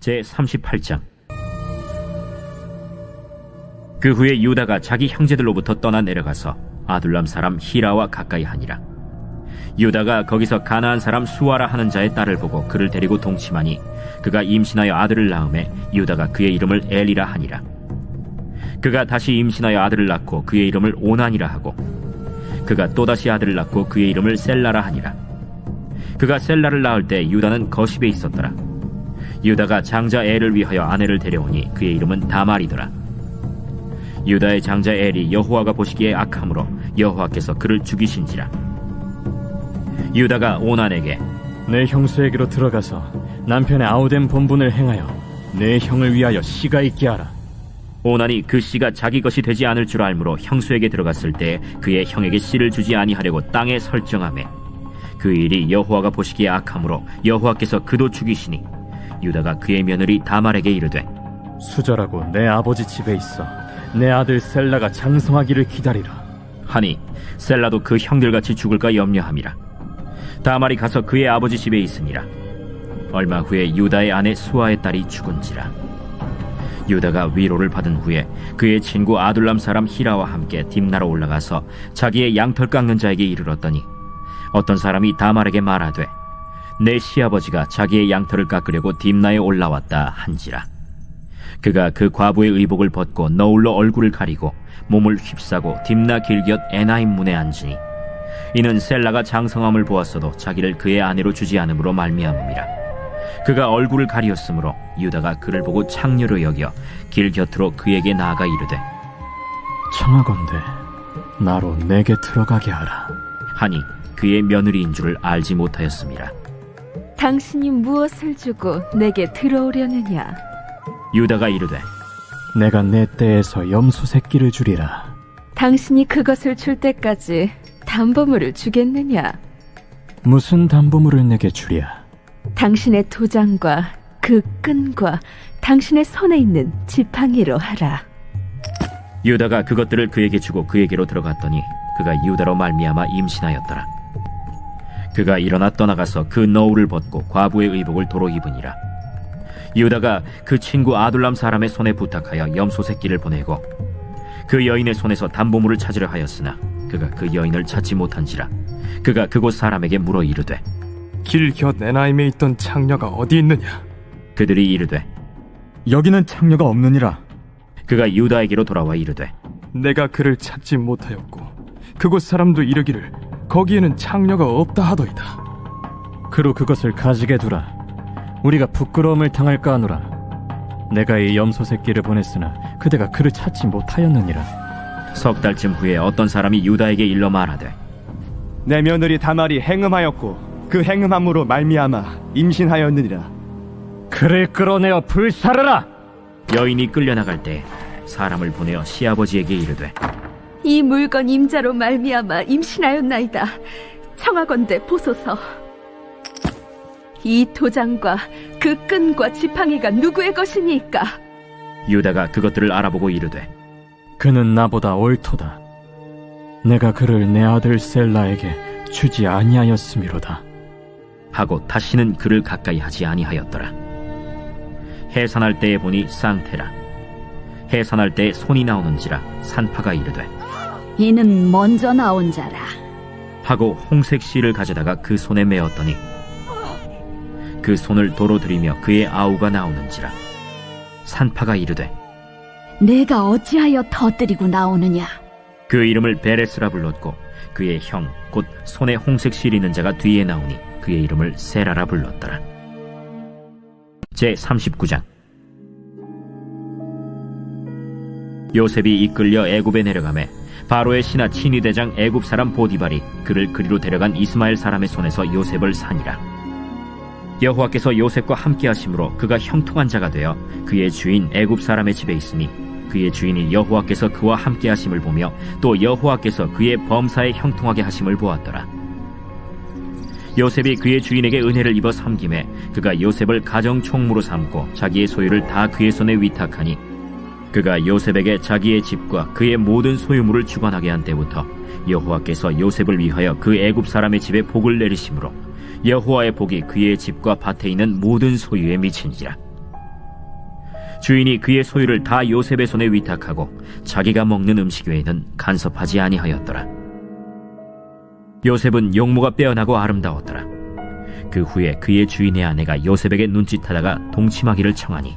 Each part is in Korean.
제 38장. 그 후에 유다가 자기 형제들로부터 떠나 내려가서 아둘람 사람 히라와 가까이 하니라. 유다가 거기서 가나안 사람 수아라 하는 자의 딸을 보고 그를 데리고 동침하니 그가 임신하여 아들을 낳음에 유다가 그의 이름을 엘이라 하니라. 그가 다시 임신하여 아들을 낳고 그의 이름을 오난이라 하고 그가 또다시 아들을 낳고 그의 이름을 셀라라 하니라. 그가 셀라를 낳을 때 유다는 거십에 있었더라 유다가 장자 엘을 위하여 아내를 데려오니 그의 이름은 다말이더라. 유다의 장자 엘이 여호와가 보시기에 악함으로 여호와께서 그를 죽이신지라. 유다가 오난에게 내 형수에게로 들어가서 남편의 아우된 본분을 행하여 내 형을 위하여 씨가 있게 하라. 오난이 그 씨가 자기 것이 되지 않을 줄 알므로 형수에게 들어갔을 때 그의 형에게 씨를 주지 아니하려고 땅에 설정하매 그 일이 여호와가 보시기에 악함으로 여호와께서 그도 죽이시니 유다가 그의 며느리 다말에게 이르되 수절하고 내 아버지 집에 있어. 내 아들 셀라가 장성하기를 기다리라. 하니 셀라도 그 형들같이 죽을까 염려함이라. 다말이 가서 그의 아버지 집에 있으니라. 얼마 후에 유다의 아내 수아의 딸이 죽은지라. 유다가 위로를 받은 후에 그의 친구 아둘람 사람 히라와 함께 딥나로 올라가서 자기의 양털 깎는 자에게 이르렀더니 어떤 사람이 다말에게 말하되 내 시아버지가 자기의 양털을 깎으려고 딥나에 올라왔다 한지라. 그가 그 과부의 의복을 벗고 너울로 얼굴을 가리고 몸을 휩싸고 딥나 길곁 에나임 문에 앉으니 이는 셀라가 장성함을 보았어도 자기를 그의 아내로 주지 않음으로 말미암음이라. 그가 얼굴을 가리었으므로 유다가 그를 보고 창녀로 여겨 길 곁으로 그에게 나아가 이르되 청하건대 나로 내게 들어가게 하라. 하니 그의 며느리인 줄을 알지 못하였습니다 당신이 무엇을 주고 내게 들어오려느냐? 유다가 이르되 내가 내 떼에서 염소 새끼를 주리라. 당신이 그것을 줄 때까지 담보물을 주겠느냐? 무슨 담보물을 내게 주랴? 당신의 도장과 그 끈과 당신의 손에 있는 지팡이로 하라. 유다가 그것들을 그에게 주고 그에게로 들어갔더니 그가 유다로 말미암아 임신하였더라. 그가 일어나 떠나가서 그 너울을 벗고 과부의 의복을 도로 입으니라. 유다가 그 친구 아둘람 사람의 손에 부탁하여 염소 새끼를 보내고 그 여인의 손에서 담보물을 찾으려 하였으나 그가 그 여인을 찾지 못한지라. 그가 그곳 사람에게 물어 이르되 길곁 에나임에 있던 창녀가 어디 있느냐? 그들이 이르되 여기는 창녀가 없느니라. 그가 유다에게로 돌아와 이르되 내가 그를 찾지 못하였고 그곳 사람도 이르기를 거기에는 창녀가 없다 하더이다. 그로 그것을 가지게 두라. 우리가 부끄러움을 당할까 하노라. 내가 이 염소 새끼를 보냈으나 그대가 그를 찾지 못하였느니라. 석 달쯤 후에 어떤 사람이 유다에게 일러 말하되 내 며느리 다말이 행음하였고 그 행음함으로 말미암아 임신하였느니라 그를 끌어내어 불사르라. 여인이 끌려나갈 때 사람을 보내어 시아버지에게 이르되 이 물건 임자로 말미암아 임신하였나이다. 청하건대 보소서. 이 도장과 그 끈과 지팡이가 누구의 것이니까? 유다가 그것들을 알아보고 이르되 그는 나보다 옳도다. 내가 그를 내 아들 셀라에게 주지 아니하였음이로다. 하고 다시는 그를 가까이 하지 아니하였더라 해산할 때에 보니 쌍태라 해산할 때에 손이 나오는지라 산파가 이르되 이는 먼저 나온 자라. 하고 홍색 실을 가져다가 그 손에 메었더니 그 손을 도로 들이며 그의 아우가 나오는지라 산파가 이르되 내가 어찌하여 터뜨리고 나오느냐? 그 이름을 베레스라 불렀고 그의 형 곧 손에 홍색 실 있는 자가 뒤에 나오니 그의 이름을 세라라 불렀더라. 제 39장 요셉이 이끌려 애굽에 내려가매 바로의 신하 친위 대장 애굽 사람 보디발이 그를 그리로 데려간 이스마엘 사람의 손에서 요셉을 산이라. 여호와께서 요셉과 함께 하심으로 그가 형통한 자가 되어 그의 주인 애굽 사람의 집에 있으니 그의 주인이 여호와께서 그와 함께 하심을 보며 또 여호와께서 그의 범사에 형통하게 하심을 보았더라. 요셉이 그의 주인에게 은혜를 입어 섬김에 그가 요셉을 가정 총무로 삼고 자기의 소유를 다 그의 손에 위탁하니 그가 요셉에게 자기의 집과 그의 모든 소유물을 주관하게 한 때부터 여호와께서 요셉을 위하여 그 애굽 사람의 집에 복을 내리심으로 여호와의 복이 그의 집과 밭에 있는 모든 소유에 미친지라. 주인이 그의 소유를 다 요셉의 손에 위탁하고 자기가 먹는 음식 외에는 간섭하지 아니하였더라. 요셉은 용모가 빼어나고 아름다웠더라. 그 후에 그의 주인의 아내가 요셉에게 눈짓하다가 동침하기를 청하니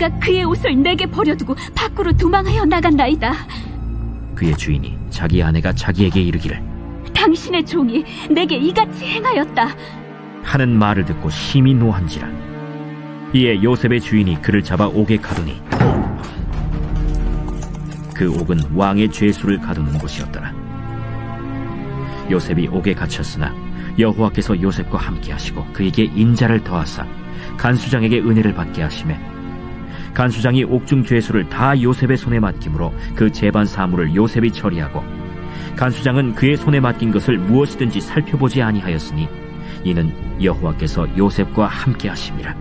그가 그의 옷을 내게 버려두고 밖으로 도망하여 나간나이다. 그의 주인이 자기 아내가 자기에게 이르기를 당신의 종이 내게 이같이 행하였다. 하는 말을 듣고 심히 노한지라 이에 요셉의 주인이 그를 잡아 옥에 가두니 그 옥은 왕의 죄수를 가두는 곳이었더라 요셉이 옥에 갇혔으나 여호와께서 요셉과 함께 하시고 그에게 인자를 더하사 간수장에게 은혜를 받게 하심에 간수장이 옥중 죄수를 다 요셉의 손에 맡김으로 그 재반 사물을 요셉이 처리하고 간수장은 그의 손에 맡긴 것을 무엇이든지 살펴보지 아니하였으니 이는 여호와께서 요셉과 함께 하심이라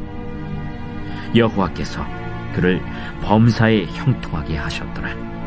여호와께서 그를 범사에 형통하게 하셨더라